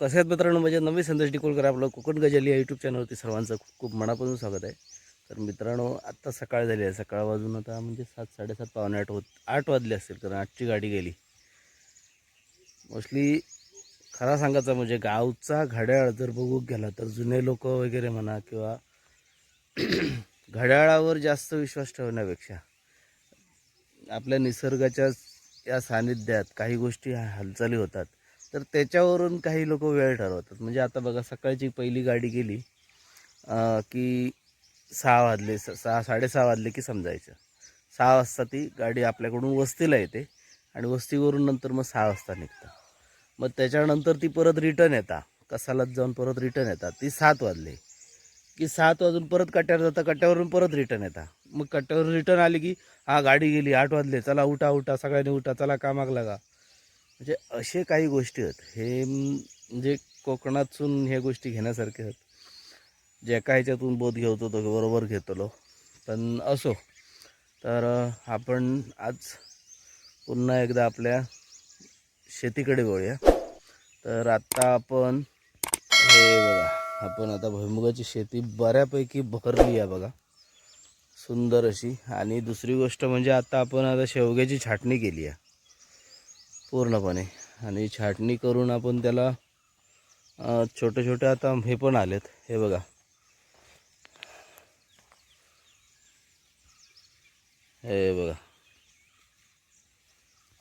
कसे आहेत मित्रांनो म्हणजे नवीन संदेश डिकोलकर आपलं कोकण गजाली या यूट्यूब चॅनलवरती सर्वांचं खूप खूप मनापासून स्वागत आहे. तर मित्रांनो आत्ता सकाळ झाली आहे. सकाळ वाजून आता म्हणजे सात साडेसात पावणे आठ होत आठ वाजले असतील कारण आठची गाडी गेली. मोस्टली खरा सांगायचा म्हणजे गावचा घड्याळ जर बघू गेला तर जुने लोक वगैरे म्हणा किंवा घड्याळावर जास्त विश्वास ठेवण्यापेक्षा आपल्या निसर्गाच्या या सानिध्यात काही गोष्टी हालचाली होतात. तर त्याच्यावरून काही लोक वेळ ठरवतात. म्हणजे आता बघा सकाळची पहिली गाडी गेली की सहा वाजले स- सहा साडेसहा वाजले की समजायचं. सहा वाजता ती गाडी आपल्याकडून वस्तीला येते आणि वस्तीवरून नंतर मग सहा वाजता निघतं. मग त्याच्यानंतर ती परत रिटर्न येता. कसालाच जाऊन परत रिटर्न येतात ती सात वाजले. की सात वाजून परत कट्ट्यावर जाता कट्ट्यावरून परत रिटर्न येता. मग कट्ट्यावर रिटर्न आली की हा गाडी गेली आठ वाजले. चला उठा उठा सगळ्यांनी उठा. चला कामाक लागा. म्हणजे असे काही गोष्टी आहेत. हे म्हणजे कोकणातून ह्या गोष्टी घेण्यासारख्या आहेत. जे काय ह्याच्यातून बोध घेतो तो बरोबर घेतलो पण असो तर आपण आज पुन्हा एकदा आपल्या शेतीकडे वळूया. तर आत्ता आपण हे बघा आपण आता भुईमुगाची शेती बऱ्यापैकी भरली आहे बघा. सुंदर अशी. आणि दुसरी गोष्ट म्हणजे आता आपण आता शेवग्याची छाटणी केली आहे. पूर्णपणे. आणि छाटणी करून आपण त्याला छोटे छोटे आता हे पण आलेत. हे बघा. हे बघा.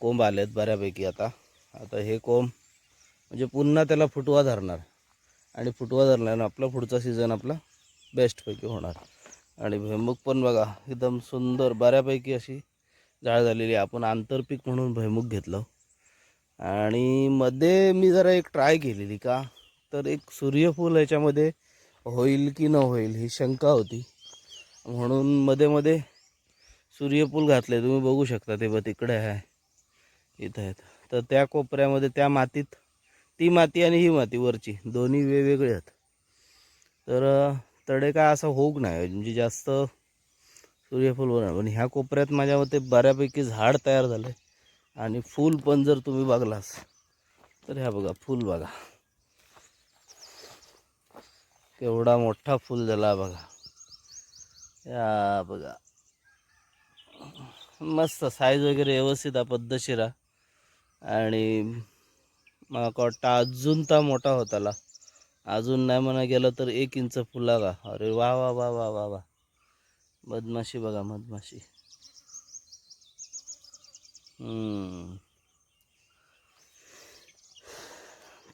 कोंब आलेत बऱ्यापैकी आता. आता हे कोंब म्हणजे पुन्हा त्याला फुटवा धरणार. आणि फुटवा धरल्यानं आपला पुढचा सीझन आपला बेस्टपैकी होणार. आणि भुईमुग पण बघा एकदम सुंदर बऱ्यापैकी अशी जाळ झालेली आहे. आपण आंतरपीक म्हणून भुईमुग घेतलं. आणि मध्ये मी जरा एक ट्राय केलेली का? तर एक सूर्यफूल याच्यामध्ये होईल की न होईल ही शंका होती. म्हणून मध्ये मध्ये सूर्यफूल घातले तुम्ही बघू शकता ते बघ तिकडे आहे. इथं आहेत. तर त्या कोपऱ्यामध्ये त्या मातीत ती माती आणि ही माती वरची दोन्ही वेगवेगळे आहेत. तर तडे काय असं होऊक नाही. म्हणजे जास्त सूर्यफूल होणार. पण ह्या कोपऱ्यात माझ्या मते बऱ्यापैकी झाड तयार झालं आहे आणि फूल पण जर तुम्ही बघलास तर ह्या बघा फूल बघा. केवढा मोठा फूल झाला बघा. या बघा. मस्त साईज वगैरे व्यवस्थित आहे पद्धतशीर आणि मला वाटतं अजून ता मोठा होताला अजून नाही म्हणा गेलं तर एक इंच फुला का अरे वा वा वा वा वा वा. मधमाशी बघा मधमाशी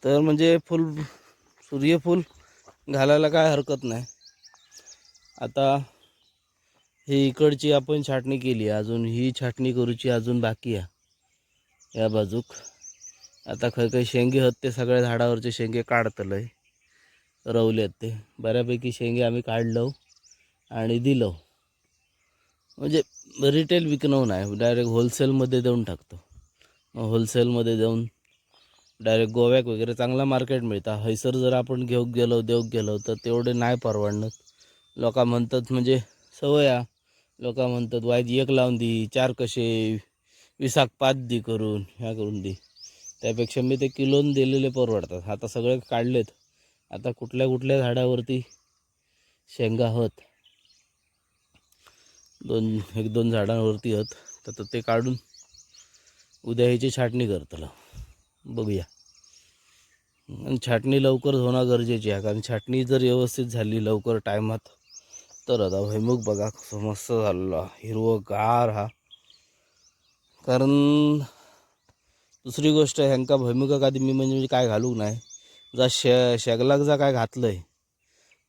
तर म्हणजे फुल सूर्यफूल घालायला काय हरकत नाही. आता ही इकडची आपण छाटणी केली अजून ही छाटणी करूची अजून बाकी आहे. या बाजूक. आता खय काही शेंगे आहेत ते सगळ्या झाडावरचे शेंगे काढतलंय. आहेत ते. बऱ्यापैकी शेंगे आम्ही काढलो आणि दिलो म्हणजे रिटेल विकणं नाही. डायरेक्ट होलसेलमध्ये देऊन टाकतो. मग होलसेलमध्ये देऊन डायरेक्ट गोव्याक वगैरे चांगला मार्केट मिळतं. हैसर जर आपण घेऊ गेलो देऊक गेलो तर तेवढे नाही परवडणं लोक म्हणतात म्हणजे सवय आ लोक म्हणतात वाईज एक लावून दी चार कसे? विसाक पाच दी करून ह्या करून दी. त्यापेक्षा मी ते किलोन दिलेले परवडतात. आता सगळे काढलेत. आता कुठल्या कुठल्या झाडावरती शेंगा होत? दोन एक दोन झाडांवरती आहेत तर तर ते काढून उद्या ह्याची छाटणी करतलं. बघूया. आणि छाटणी लवकर होणं गरजेची आहे. कारण छाटणी जर व्यवस्थित झाली लवकर टायमात तर आता भैमुख बघा कसं मस्त झालेला हिरवगार हा. कारण दुसरी गोष्ट ह्यांका भैमुख आधी मी म्हणजे काय घालूक नाही. जा शे शेगलाक जा काय घातलं आहे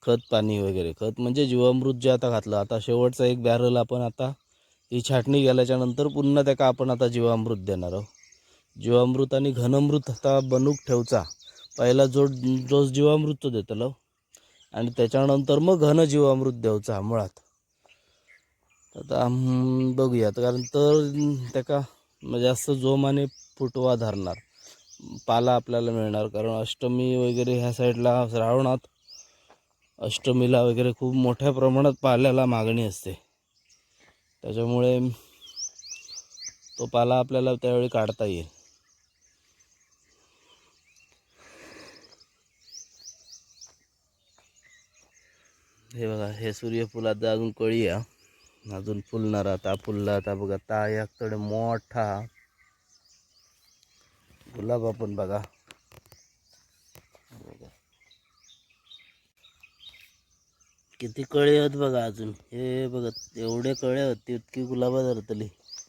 खत पाणी वगैरे. खत म्हणजे जीवामृत जे आता घातलं. आता शेवटचा एक बॅरल आपण आता ही छाटणी गेल्याच्यानंतर पुन्हा त्याका आपण आता जीवामृत देणार आहोत. जीवामृत आणि घनमृत आता बनवूक ठेवचा. पहिला जो जो जीवामृत तो देतलो हो. आणि त्याच्यानंतर मग घन जीवामृत द्यावचा मुळात. आता बघूयात. बघूया कारण तर त्याका जास्त जोमाने फुटवा धरणार. पाला आपल्याला मिळणार. कारण अष्टमी वगैरे ह्या साईडला श्रावणात अष्टमीला वगैरे खूप मोठ्या प्रमाणात पाल्याला मागणी असते. त्याच्यामुळे तो पाला आपल्याला त्यावेळी काढता येईल. हे बघा हे सूर्यफुलात अजून कळी या अजून फुलणार आता फुलला आता बघा तायाकडे मोठा. गुलाब आपण बघा. किती कळे आहेत बघा अजून. हे बघा एवढे कळे आहेत इतकी गुलाबा धरतली.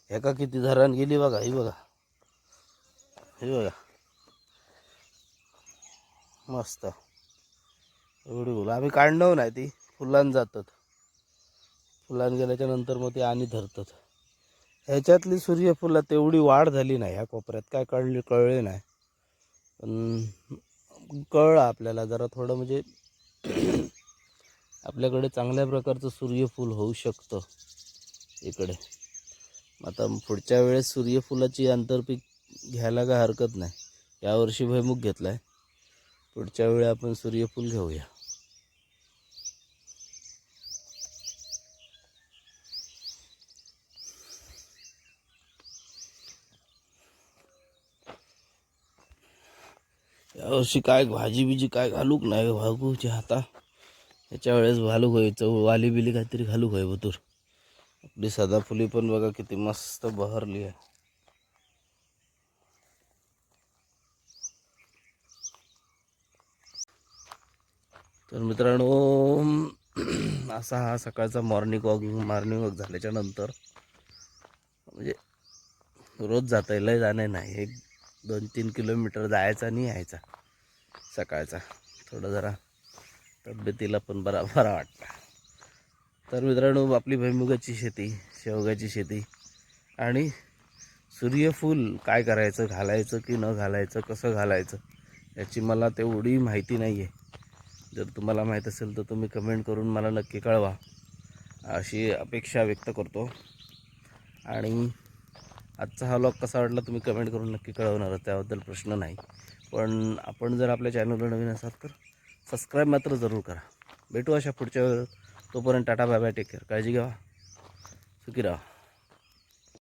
एका किती धरण गेली बघा ही बघा. हे बघा. मस्त. एवढी गुलाब. आम्ही काढणं नाही ती फुलान जातात. फुलान गेल्याच्यानंतर मग ती आणि धरतात. ह्याच्यातली सूर्यफुला तेवढी वाढ झाली नाही ह्या कोपऱ्यात. काय कळली कळले नाही. पण कळलं आपल्याला जरा थोडं म्हणजे आपल्याकडे चांगल्या प्रकारचं सूर्यफूल होऊ शकतं इकडे. आता पुढच्या वेळेस सूर्यफुलाची आंतरपीक घ्यायला काय हरकत नाही. यावर्षी भयमुख घेतला आहे पुढच्या वेळी आपण सूर्यफूल घेऊया. यावर्षी काय भाजी बिजी काय घालूक नाही भागूची हाता. याच्या वेळेस घालूक व्हायचं वाली बिली काहीतरी घालूक व्हाय बतूर. आपली सदाफुली पण बघा किती मस्त बहरली आहे. तर मित्रांनो असा हा सकाळचा मॉर्निंग वॉक मॉर्निंग वॉक झाल्याच्यानंतर म्हणजे रोज जाता येईल लय जाणे नाही. एक दोन तीन किलोमीटर जायचा आणि यायचा सकाळचा. थोडं जरा तब्येतीला पण बरा बरा वाटतं तर मित्रांनो आपली भैमुगाची शेती शेवगाची शेती. आणि सूर्यफूल काय करायचं घालायचं की न घालायचं कसं घालायचं याची मला तेवढी माहिती नाही आहे जर तुम्हाला माहीत असेल तर तुम्ही कमेंट करून मला नक्की कळवा. अशी अपेक्षा व्यक्त करतो. आणि आजचा हा लॉग कसा वाटला तुम्ही कमेंट करून नक्की कळवणार त्याबद्दल प्रश्न नाही. पण आपण जर आपल्या चॅनलवर नवीन असाल तर सबस्क्राईब मात्र जरूर करा. भेटू अशा पुढच्या वेळेस तोपर्यंत tata bye bye take care काळजी घ्या. सुखी राहा.